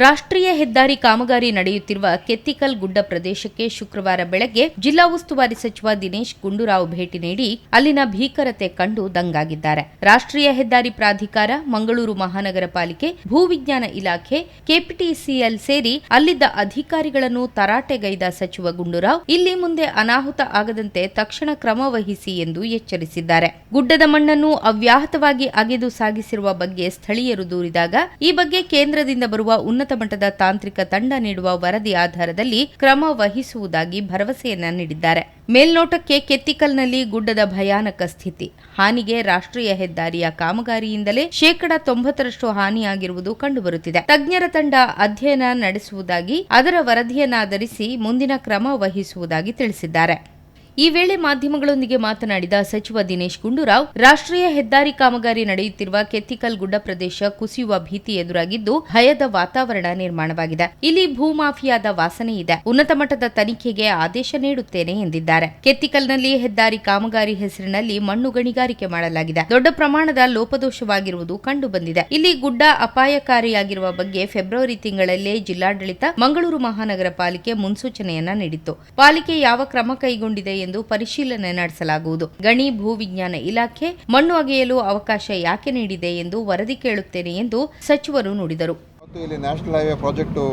ರಾಷ್ಟ್ರೀಯ ಹೆದ್ದಾರಿ ಕಾಮಗಾರಿ ನಡೆಯುತ್ತಿರುವ ಕೆತ್ತಿಕಲ್ ಗುಡ್ಡ ಪ್ರದೇಶಕ್ಕೆ ಶುಕ್ರವಾರ ಬೆಳಗ್ಗೆ ಜಿಲ್ಲಾ ಉಸ್ತುವಾರಿ ಸಚಿವ ದಿನೇಶ್ ಗುಂಡೂರಾವ್ ಭೇಟಿ ನೀಡಿ ಅಲ್ಲಿನ ಭೀಕರತೆ ಕಂಡು ದಂಗಾಗಿದ್ದಾರೆ. ರಾಷ್ಟ್ರೀಯ ಹೆದ್ದಾರಿ ಪ್ರಾಧಿಕಾರ, ಮಂಗಳೂರು ಮಹಾನಗರ ಪಾಲಿಕೆ ಭೂವಿಜ್ಞಾನ ಇಲಾಖೆ, ಕೆಪಿಟಿಸಿಎಲ್ ಸೇರಿ ಅಲ್ಲಿದ್ದ ಅಧಿಕಾರಿಗಳನ್ನು ತರಾಟೆಗೈದ ಸಚಿವ ಗುಂಡೂರಾವ್ ಇಲ್ಲಿ ಮುಂದೆ ಅನಾಹುತ ಆಗದಂತೆ ತಕ್ಷಣ ಕ್ರಮ ವಹಿಸಿ ಎಂದು ಎಚ್ಚರಿಸಿದ್ದಾರೆ. ಗುಡ್ಡದ ಮಣ್ಣನ್ನು ಅವ್ಯಾಹತವಾಗಿ ಅಗೆದು ಸಾಗಿಸಿರುವ ಬಗ್ಗೆ ಸ್ಥಳೀಯರು ದೂರಿದಾಗ ಈ ಬಗ್ಗೆ ಕೇಂದ್ರದಿಂದ ಬರುವ ಉನ್ನತ ಮಟ್ಟದ ತಾಂತ್ರಿಕ ತಂಡ ನೀಡುವ ವರದಿ ಆಧಾರದಲ್ಲಿ ಕ್ರಮ ವಹಿಸುವುದಾಗಿ ಭರವಸೆಯನ್ನ ನೀಡಿದ್ದಾರೆ. ಮೇಲ್ನೋಟಕ್ಕೆ ಕೆತ್ತಿಕಲ್ನಲ್ಲಿ ಗುಡ್ಡದ ಭಯಾನಕ ಸ್ಥಿತಿ. ಹಾನಿಗೆ ರಾಷ್ಟ್ರೀಯ ಹೆದ್ದಾರಿಯ ಕಾಮಗಾರಿಯಿಂದಲೇ ಶೇಕಡ ತೊಂಬತ್ತರಷ್ಟು ಹಾನಿಯಾಗಿರುವುದು ಕಂಡುಬರುತ್ತಿದೆ. ತಜ್ಞರ ತಂಡ ಅಧ್ಯಯನ ನಡೆಸುವುದಾಗಿ, ಅದರ ವರದಿಯನ್ನಾಧರಿಸಿ ಮುಂದಿನ ಕ್ರಮ ವಹಿಸುವುದಾಗಿ ತಿಳಿಸಿದ್ದಾರೆ. ಈ ವೇಳೆ ಮಾಧ್ಯಮಗಳೊಂದಿಗೆ ಮಾತನಾಡಿದ ಸಚಿವ ದಿನೇಶ್ ಗುಂಡೂರಾವ್, ರಾಷ್ಟ್ರೀಯ ಹೆದ್ದಾರಿ ಕಾಮಗಾರಿ ನಡೆಯುತ್ತಿರುವ ಕೆತ್ತಿಕಲ್ ಗುಡ್ಡ ಪ್ರದೇಶ ಕುಸಿಯುವ ಭೀತಿ ಎದುರಾಗಿದ್ದು ಭಯದ ವಾತಾವರಣ ನಿರ್ಮಾಣವಾಗಿದೆ. ಇಲ್ಲಿ ಭೂಮಾಫಿಯಾದ ವಾಸನೆ ಇದೆ. ಉನ್ನತ ಮಟ್ಟದ ತನಿಖೆಗೆ ಆದೇಶ ನೀಡುತ್ತೇನೆ ಎಂದಿದ್ದಾರೆ. ಕೆತ್ತಿಕಲ್ನಲ್ಲಿ ಹೆದ್ದಾರಿ ಕಾಮಗಾರಿ ಹೆಸರಿನಲ್ಲಿ ಮಣ್ಣು ಗಣಿಗಾರಿಕೆ ಮಾಡಲಾಗಿದೆ. ದೊಡ್ಡ ಪ್ರಮಾಣದ ಲೋಪದೋಷವಾಗಿರುವುದು ಕಂಡುಬಂದಿದೆ. ಇಲ್ಲಿ ಗುಡ್ಡ ಅಪಾಯಕಾರಿಯಾಗಿರುವ ಬಗ್ಗೆ ಫೆಬ್ರವರಿ ತಿಂಗಳಲ್ಲೇ ಜಿಲ್ಲಾಡಳಿತ ಮಂಗಳೂರು ಮಹಾನಗರ ಪಾಲಿಕೆ ಮುನ್ಸೂಚನೆಯನ್ನ ನೀಡಿತ್ತು. ಪಾಲಿಕೆ ಯಾವ ಕ್ರಮ ಕೈಗೊಂಡಿದೆ ಎಂದು ಪರಿಶೀಲನೆ ನಡೆಸಲಾಗುವುದು. ಗಣಿ ಭೂವಿಜ್ಞಾನ ಇಲಾಖೆ ಮಣ್ಣು ಅಗೆಯಲು ಅವಕಾಶ ಯಾಕೆ ನೀಡಿದೆ ಎಂದು ವರದಿ ಕೇಳುತ್ತೇನೆ ಎಂದು ಸಚಿವರು ನುಡಿದರು. ಇಲ್ಲಿ ನ್ಯಾಷನಲ್ ಹೈವೇ ಪ್ರಾಜೆಕ್ಟು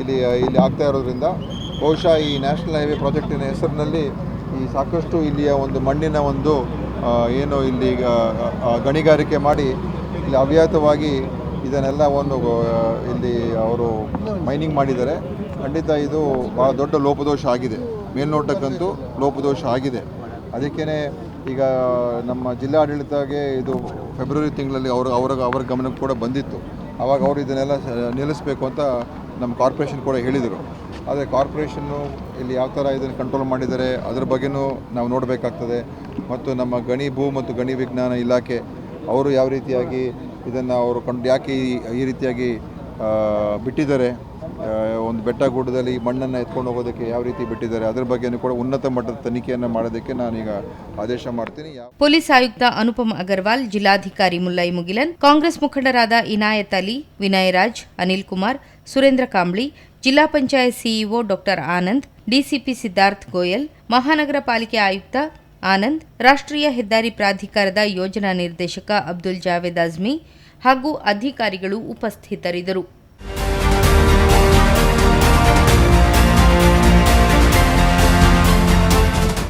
ಇಲ್ಲಿ ಇಲ್ಲಿ ಆಗ್ತಾ ಇರೋದ್ರಿಂದ ಬಹುಶಃ ಈ ನ್ಯಾಷನಲ್ ಹೈವೇ ಪ್ರಾಜೆಕ್ಟಿನ ಹೆಸರಿನಲ್ಲಿ ಈ ಸಾಕಷ್ಟು ಇಲ್ಲಿಯ ಒಂದು ಮಣ್ಣಿನ ಒಂದು ಏನು ಇಲ್ಲಿ ಗಣಿಗಾರಿಕೆ ಮಾಡಿ ಇಲ್ಲಿ ಅವ್ಯಾತವಾಗಿ ಇದನ್ನೆಲ್ಲ ಒಂದು ಇಲ್ಲಿ ಅವರು ಮೈನಿಂಗ್ ಮಾಡಿದ್ದಾರೆ. ಖಂಡಿತ ಇದು ಭಾಳ ದೊಡ್ಡ ಲೋಪದೋಷ ಆಗಿದೆ. ಮೇಲ್ನೋಟಕ್ಕಂತೂ ಲೋಪದೋಷ ಆಗಿದೆ. ಅದಕ್ಕೇ ಈಗ ನಮ್ಮ ಜಿಲ್ಲಾಡಳಿತಗೆ ಇದು ಫೆಬ್ರವರಿ ತಿಂಗಳಲ್ಲಿ ಅವರು, ಅವರ ಅವರ ಗಮನಕ್ಕೆ ಕೂಡ ಬಂದಿತ್ತು. ಆವಾಗ ಅವರು ಇದನ್ನೆಲ್ಲ ನಿಲ್ಲಿಸಬೇಕು ಅಂತ ನಮ್ಮ ಕಾರ್ಪೊರೇಷನ್ ಕೂಡ ಹೇಳಿದರು. ಆದರೆ ಕಾರ್ಪೊರೇಷನ್ನು ಇಲ್ಲಿ ಯಾವ ಥರ ಇದನ್ನು ಕಂಟ್ರೋಲ್ ಮಾಡಿದರೆ ಅದ್ರ ಬಗ್ಗೆನೂ ನಾವು ನೋಡಬೇಕಾಗ್ತದೆ. ಮತ್ತು ನಮ್ಮ ಗಣಿ ಭೂ ಮತ್ತು ಗಣಿ ವಿಜ್ಞಾನ ಇಲಾಖೆ, ಅವರು ಯಾವ ರೀತಿಯಾಗಿ ಇದನ್ನು ಅವರು ಕಂಡು, ಯಾಕೆ ಈ- ರೀತಿಯಾಗಿ ಬಿಟ್ಟಿದ್ದಾರೆ ಒಂದು ಬೆಟ್ಟ ಗುಡ್ಡದಲ್ಲಿ ಮಣ್ಣನ್ನು ಎತ್ಕೊಂಡು ಹೋಗೋದಕ್ಕೆ ಯಾವ ರೀತಿ ಬಿಟ್ಟಿದ್ದಾರೆ? ಅದರ ಬಗ್ಗೆನೂ ಕೂಡ ಉನ್ನತ ಮಟ್ಟದ ತನಿಖೆಯನ್ನು ಮಾಡೋದಕ್ಕೆ ನಾನೀಗ ಆದೇಶ ಮಾಡ್ತೀನಿ. ಪೊಲೀಸ್ ಆಯುಕ್ತ ಅನುಪಮ್ ಅಗರ್ವಾಲ್, ಜಿಲ್ಲಾಧಿಕಾರಿ ಮುಲ್ಲೈ ಮುಗಿಲನ್, ಕಾಂಗ್ರೆಸ್ ಮುಖಂಡರಾದ ಇನಾಯತ್ ಅಲಿ ವಿನಯ್ ರಾಜ್ ಅನಿಲ್ ಕುಮಾರ್, ಸುರೇಂದ್ರ ಕಾಂಬ್ಳಿ, ಜಿಲ್ಲಾ panchayat CEO doctor Anand, DCP Siddharth Goyal, ಮಹಾನಗರ ಪಾಲಿಕೆ ಆಯುಕ್ತ ಆನಂದ್, ರಾಷ್ಟ್ರೀಯ ಹೆದ್ದಾರಿ ಪ್ರಾಧಿಕಾರದ ಯೋಜನಾ ನಿರ್ದೇಶಕ ಅಬ್ದುಲ್ ಜಾವೇದ್ ಅಜ್ಮಿ ಹಾಗೂ ಅಧಿಕಾರಿಗಳು ಉಪಸ್ಥಿತರಿದ್ದರು.